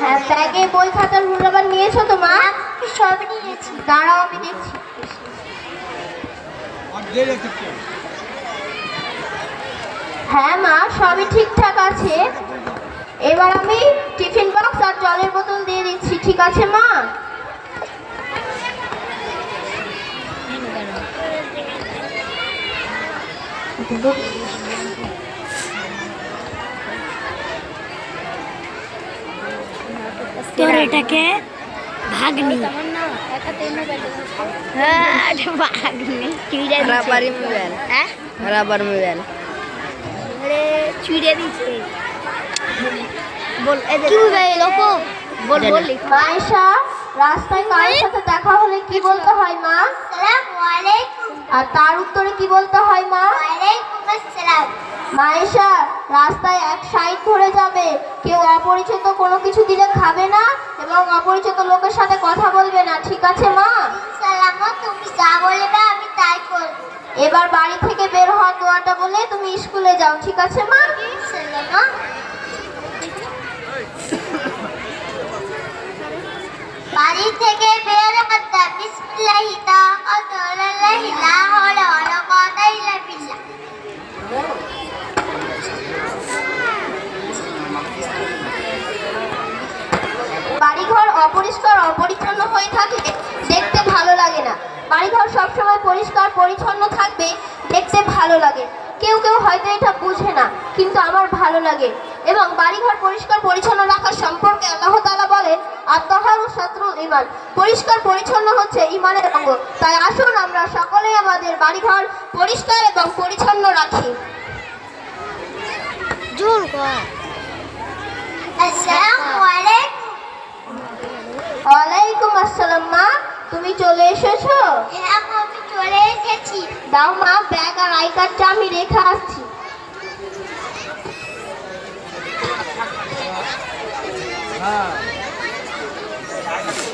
হ্যাঁ ব্যাগে বই খাতার রাবার নিয়েছো তো মা? সব নিয়েছি। দাঁড়াও আমি দেখছি। হ্যাঁ মা সবই ঠিকঠাক আছে। এবার আমি টিফিন বক্স আর জলের বোতল দিয়ে দিচ্ছি ঠিক আছে মা? তোর এটাকে ভাগ্নি। হ্যাঁ ভাগ্নি। রাবারি মোবাইল হ্যাঁ? রাবার মোবাইল আরে চুইড়ে দিছে। বল কি মোবাইল ওপো বল রাস্তায় কারোর সাথে দেখা হলে কি বলতে হয় মা? আসসালামু আর তার উত্তরে কি বলতে হয় মা? মায়েশা রাস্তায় এক সাইড ধরে যাবে। কেউ অপরিচিত কোনো কিছু দিলে খাবে না এবং অপরিচিত লোকের সাথে কথা বলবে না ঠিক আছে মা? তুমি যা বলবে আমি তাই করব। এবার বাড়ি থেকে বের হওয়ার দোয়াটা বলে তুমি স্কুলে যাও ঠিক আছে মা? বাড়ি থেকে বাড়িঘর অপরিষ্কার, অপরিচ্ছন্ন হয়ে থাকলে দেখতে ভালো লাগে না। বাড়িঘর সবসময় পরিষ্কার, পরিচ্ছন্ন থাকবে, দেখতে ভালো লাগে। কেউ কেউ হয়তো এটা বুঝে না, কিন্তু আমার ভালো লাগে। এবং বাড়িঘর পরিষ্কার, পরিচ্ছন্ন রাখার সম্পর্কে আল্লাহ আত্মহার শত্রু ইমান পরিষ্কার পরিচ্ছন্ন হচ্ছে ইমানের অঙ্গ। তাই আসুন আমরা সকলেই আমাদের বাড়িঘর পরিষ্কার এবং পরিচ্ছন্ন রাখি। ওয়ালাইকুম আসসালাম মা। তুমি চলে এসেছ? হ্যাঁ আমি চলে এসেছি। দাও মা ব্যাগ আর আই কার্ডটা আমি রেখে আসছি।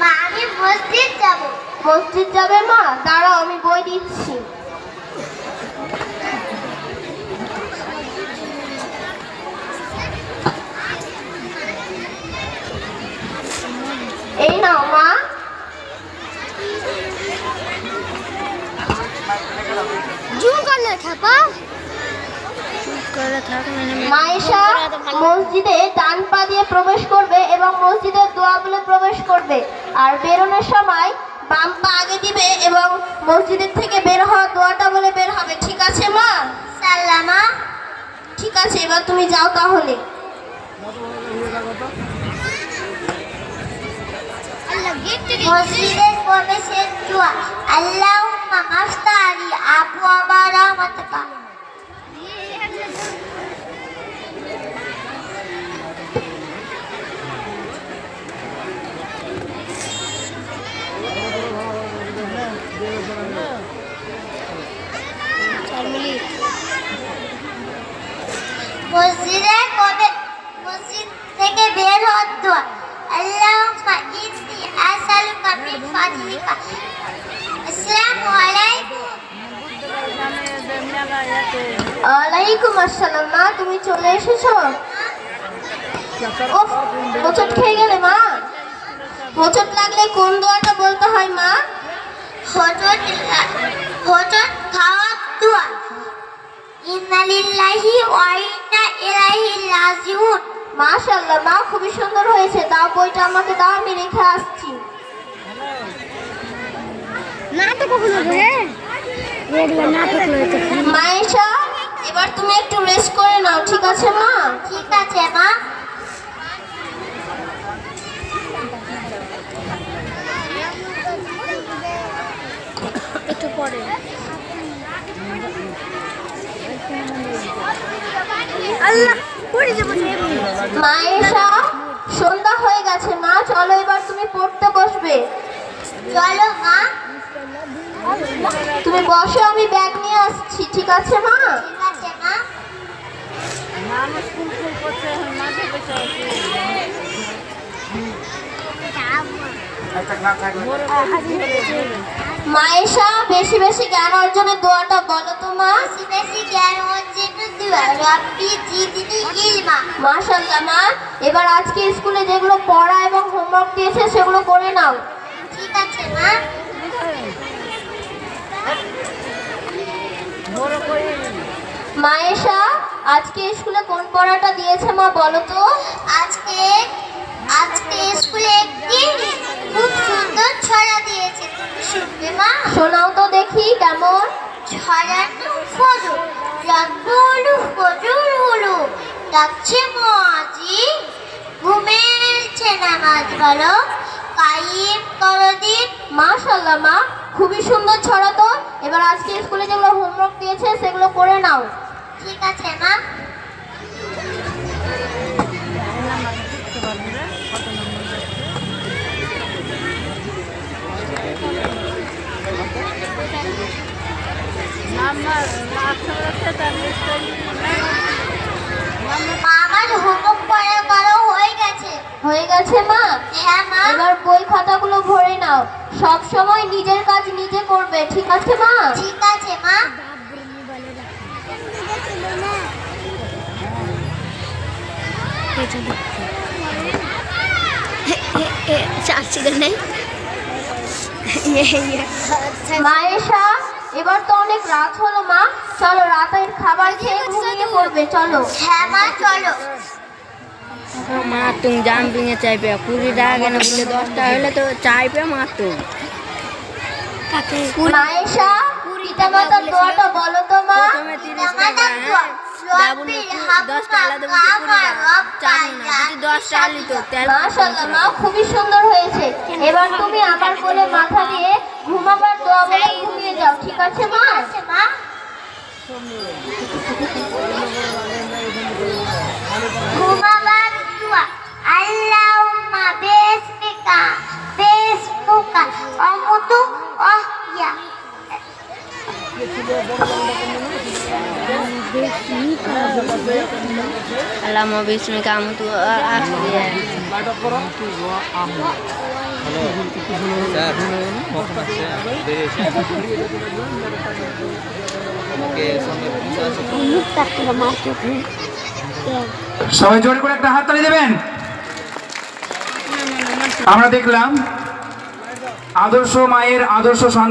মা আমি মসজিদ যাব মসজিদ যাবে মা? দাঁড়াও আমি বই দিচ্ছি। এই নাও মা। জুম করলে খাপা মায়েশা মসজিদে ডান পা দিয়ে প্রবেশ করবে এবং মসজিদের দোয়া বলে প্রবেশ করবে। আর বেরোনোর সময় বাম পা আগে দিবে এবং মসজিদের থেকে বের হওয়া দোয়াটা বলে বের হবে। ঠিক আছে মা? সাল্লামা ঠিক আছে এবার তুমি যাও তাহলে। মসজিদের প্রবেশের দোয়া আল্লাহ মাফতারি আবু আবার মসজিদের কবে মসজিদ থেকে বের হওয়ার দোয়া আল্লাহুম্মা ইন্নী আসআলুকা মিন ফাদলিকা আসসালামু আলাইকুম ওয়ালাইকুম আসসালাম মা তুমি চলে এসেছ? হোঁচট খেয়ে গেলে মা? হোঁচট লাগলে কোন দোয়াটা বলতে হয় মা? খাওয়ার দোয়া। ইন্না ওয়া ইন্না ইলাইহি রাজিউন। মাশাআল্লাহ মা খুবই সুন্দর হয়েছে। দাও বইটা আমাকে দাও আমি রেখে আসছি। রে। মায়েশা এবার তুমি একটু রেস্ট করে নাও ঠিক আছে মা? ঠিক আছে মা। একটু পরে। আল্লাহ পড়ে যাব মা সন্ধ্যা হয়ে গেছে মা। চলো এবার তুমি পড়তে বসবে। চলো মা। তুমি বসো আমি ব্যাগ নিয়ে আসছি ঠিক আছে মা? মায়েশা, বেশি বেশি জ্ঞান অর্জনের দোয়াটা বলো তো মা। বেশি বেশি জ্ঞান অর্জনের দুয়া। রব্বি জিদনি ইলমা মাশাল্লাহ মা, এবার আজকে স্কুলে যেগুলো পড়া এবং হোমওয়ার্ক দিয়েছে, সেগুলো করে নাও ঠিক আছে মা মায়েশা আজকে স্কুলে কোন পড়াটা দিয়েছে মা বলো তো? আজকে আজকে স্কুলে একটি খুব সুন্দর ছড়া দিয়েছে তুমি শুনবে মা? শোনাও তো দেখি কেমন। ছড়ানো ফজু রাব্বুলু ফজুলুলু ডাকছে মাজি ঘুমেছে নামাজ বলো কাইম করদিন মাশাল্লাহ মা খুবই সুন্দর ছড়া তো। এবার আজকে স্কুলে যেগুলো হোমওয়ার্ক দিয়েছে সেগুলো করে নাও। ঠিক আছে মা। আমার হোমওয়ার্ক করা হয়ে গেছে। হয়ে গেছে মা? হ্যাঁ মা। এবার বই খাতাগুলো ভরে নাও। সব সময় নিজের কাজ নিজে করবে ঠিক আছে মা? ঠিক আছে মা। মায়েশা এবার তো অনেক রাত হলো মা। চলো রাতের খাবার খেয়ে ঘুমিয়ে পড়বে চলো। হ্যাঁ মা চলো। মাতুম জাম্পিং এ চাইবে। কুড়ি টাকা কেন বলে দশ টাকা হলে তো চাইবে মাতুম মায়েশা পিতা মাতার দোয়াটা বলো তো মা। প্রথমে তিরিশ টাকা। হ্যাঁ কুড়ি টাকা। না যদি মা খুবই সুন্দর হয়েছে। এবার তুমি আমার কোলে মাথা দিয়ে ঘুমাবার দোয়া বলে ঘুমিয়ে যাও ঠিক আছে মা? আছে মা। ঘুমাবার দোয়া। আল্লাহুম্মা বিসমিকা আল্লাহ বিস্মিক সঙ্গে সবাই জোরে করে একটা হাত তালি দেবেন। আমরা দেখলাম আদর্শ মায়ের আদর্শ সন্তান